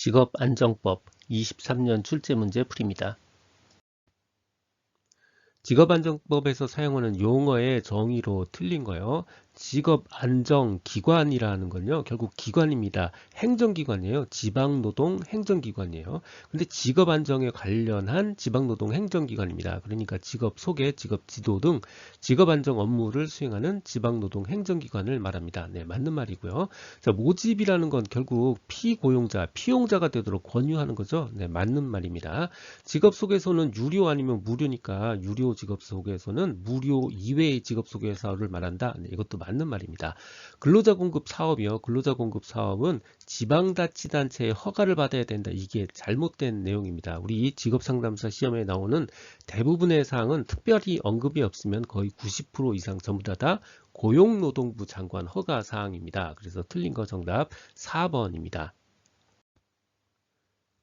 직업안정법 23년 출제 문제 풀이입니다. 직업안정법에서 사용하는 용어의 정의로 틀린 거요. 직업 안정 기관이라는 건요. 결국 기관입니다. 행정기관이에요. 지방노동 행정기관이에요. 근데 직업 안정에 관련한 지방노동 행정기관입니다. 그러니까 직업 소개, 직업 지도 등 직업 안정 업무를 수행하는 지방노동 행정기관을 말합니다. 네, 맞는 말이고요. 자, 모집이라는 건 결국 피고용자, 피용자가 되도록 권유하는 거죠. 네, 맞는 말입니다. 직업 소개서는 유료 아니면 무료니까 유료 직업 소개서는 무료 이외의 직업 소개서를 말한다. 네, 이것도 맞 맞는 말입니다. 근로자 공급 사업이요. 근로자 공급 사업은 지방자치단체의 허가를 받아야 된다. 이게 잘못된 내용입니다. 우리 직업상담사 시험에 나오는 대부분의 사항은 특별히 언급이 없으면 거의 90% 이상 전부 다, 다 고용노동부 장관 허가 사항입니다. 그래서 틀린 거 정답 4번입니다.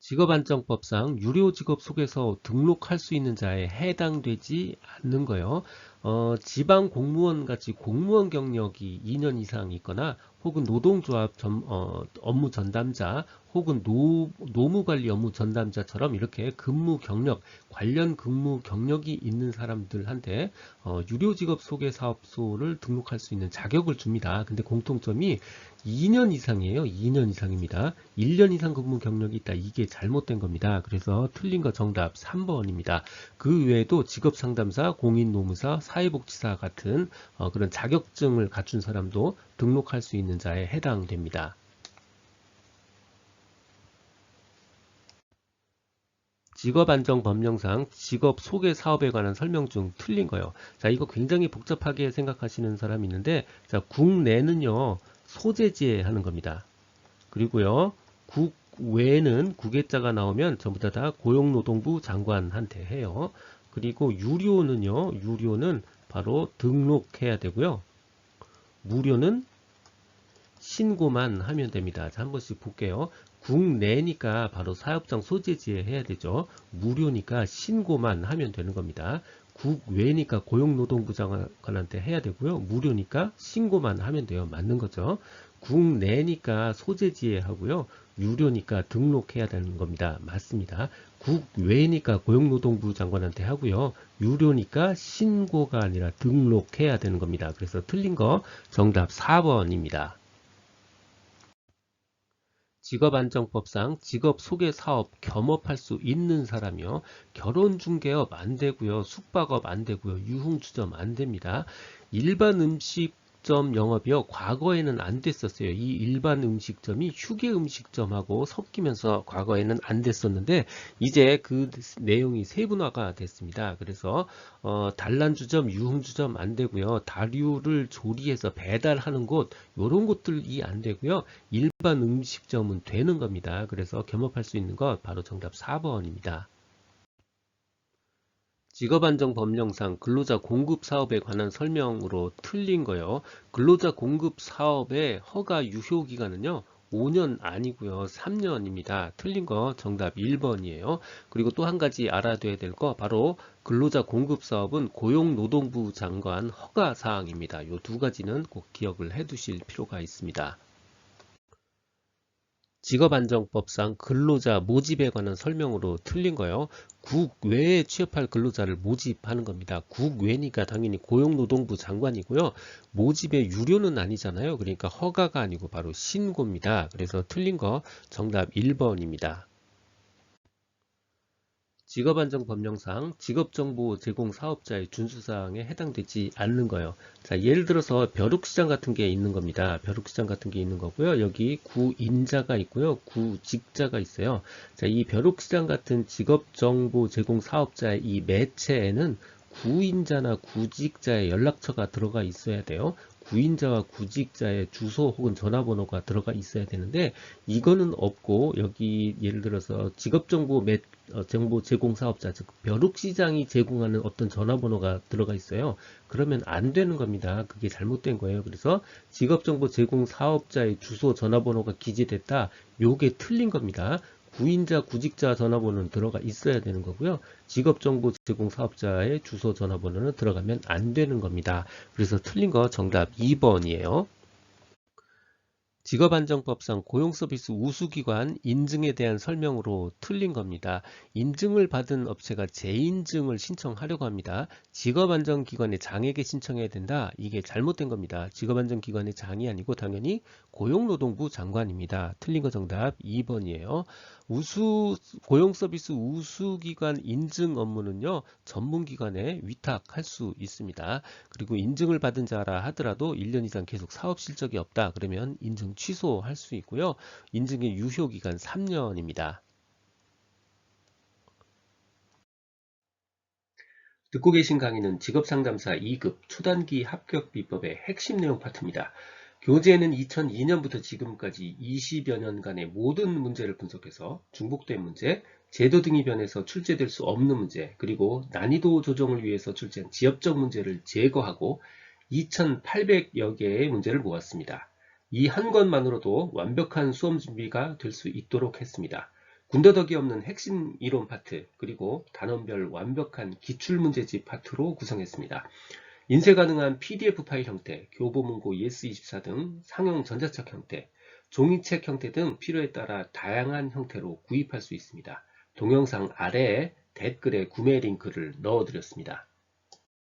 직업안정법상 유료 직업 속에서 등록할 수 있는 자에 해당되지 않는 거요. 어, 지방 공무원 같이 공무원 경력이 2년 이상 있거나 혹은 노동조합 전, 어, 업무 전담자 혹은 노, 노무관리 업무 전담자처럼 이렇게 근무 경력, 관련 근무 경력이 있는 사람들한테 어, 유료직업 소개사업소를 등록할 수 있는 자격을 줍니다. 근데 공통점이 2년 이상이에요. 2년 이상입니다. 1년 이상 근무 경력이 있다. 이게 잘못된 겁니다. 그래서 틀린 거 정답 3번입니다. 그 외에도 직업상담사, 공인노무사, 사회복지사 같은 어, 그런 자격증을 갖춘 사람도 등록할 수 있는 자에 해당됩니다. 직업안정법령상 직업 소개 사업에 관한 설명 중 틀린 거예요. 자, 이거 굉장히 복잡하게 생각하시는 사람이 있는데, 자, 국내는요, 소재지에 하는 겁니다. 그리고요, 국외는 국외자가 나오면 전부 다, 다 고용노동부 장관한테 해요. 그리고 유료는요, 유료는 바로 등록해야 되고요. 무료는 신고만 하면 됩니다. 자, 한 번씩 볼게요. 국내니까 바로 사업장 소재지에 해야 되죠. 무료니까 신고만 하면 되는 겁니다. 국외니까 고용노동부 장관한테 해야 되고요. 무료니까 신고만 하면 돼요. 맞는 거죠. 국내니까 소재지에 하고요. 유료니까 등록해야 되는 겁니다. 맞습니다. 국외니까 고용노동부 장관한테 하고요. 유료니까 신고가 아니라 등록해야 되는 겁니다. 그래서 틀린 거 정답 4번입니다. 직업안정법상 직업소개사업 겸업할 수 있는 사람이요. 결혼중개업 안 되고요. 숙박업 안 되고요. 유흥주점 안 됩니다. 일반 음식 음식점 영업이요. 과거에는 안 됐었어요. 이 일반 음식점이 휴게 음식점하고 섞이면서 과거에는 안 됐었는데 이제 그 내용이 세분화가 됐습니다. 그래서 어, 단란주점, 유흥주점 안 되고요. 다류를 조리해서 배달하는 곳 이런 곳들이 안 되고요. 일반 음식점은 되는 겁니다. 그래서 겸업할 수 있는 것 바로 정답 4번입니다. 직업안정법령상 근로자 공급 사업에 관한 설명으로 틀린 거요. 근로자 공급 사업의 허가 유효 기간은요. 5년 아니고요. 3년입니다. 틀린 거 정답 1번이에요. 그리고 또 한 가지 알아둬야 될 거 바로 근로자 공급 사업은 고용노동부 장관 허가 사항입니다. 이두 가지는 꼭 기억을 해 두실 필요가 있습니다. 직업안정법상 근로자 모집에 관한 설명으로 틀린 거요. 국 외에 취업할 근로자를 모집하는 겁니다. 국 외니까 당연히 고용노동부 장관이고요. 모집의 유료는 아니잖아요. 그러니까 허가가 아니고 바로 신고입니다. 그래서 틀린 거 정답 1번입니다. 직업안정법령상 직업정보 제공 사업자의 준수사항에 해당되지 않는 거예요. 자, 예를 들어서 벼룩시장 같은 게 있는 겁니다. 벼룩시장 같은 게 있는 거고요. 여기 구인자가 있고요. 구직자가 있어요. 자, 이 벼룩시장 같은 직업정보 제공 사업자의 이 매체에는 구인자나 구직자의 연락처가 들어가 있어야 돼요. 구인자와 구직자의 주소 혹은 전화번호가 들어가 있어야 되는데 이거는 없고 여기 예를 들어서 직업정보 매, 어, 정보 제공 사업자 즉 벼룩시장이 제공하는 어떤 전화번호가 들어가 있어요. 그러면 안 되는 겁니다. 그게 잘못된 거예요. 그래서 직업정보 제공 사업자의 주소 전화번호가 기재됐다. 요게 틀린 겁니다. 구인자, 구직자 전화번호는 들어가 있어야 되는 거고요. 직업정보 제공 사업자의 주소 전화번호는 들어가면 안 되는 겁니다. 그래서 틀린 거 정답 2번이에요. 직업안정법상 고용서비스 우수기관 인증에 대한 설명으로 틀린 겁니다. 인증을 받은 업체가 재인증을 신청하려고 합니다. 직업안정기관의 장에게 신청해야 된다. 이게 잘못된 겁니다. 직업안정기관의 장이 아니고 당연히 고용노동부 장관입니다. 틀린 거 정답 2번이에요. 우수 고용서비스 우수기관 인증 업무는요 전문기관에 위탁할 수 있습니다. 그리고 인증을 받은 자라 하더라도 1년 이상 계속 사업 실적이 없다 그러면 인증 취소할 수 있고요. 인증의 유효기간 3년입니다. 듣고 계신 강의는 직업상담사 2급 초단기 합격 비법의 핵심 내용 파트입니다. 교재에는 2002년부터 지금까지 20여 년간의 모든 문제를 분석해서 중복된 문제, 제도 등이 변해서 출제될 수 없는 문제, 그리고 난이도 조정을 위해서 출제한 지엽적 문제를 제거하고 2,800여 개의 문제를 모았습니다. 이 한 권만으로도 완벽한 수험 준비가 될 수 있도록 했습니다. 군더더기 없는 핵심 이론 파트, 그리고 단원별 완벽한 기출문제집 파트로 구성했습니다. 인쇄 가능한 PDF 파일 형태, 교보문고 ES24 등 상용 전자책 형태, 종이책 형태 등 필요에 따라 다양한 형태로 구입할 수 있습니다. 동영상 아래에 댓글에 구매 링크를 넣어드렸습니다.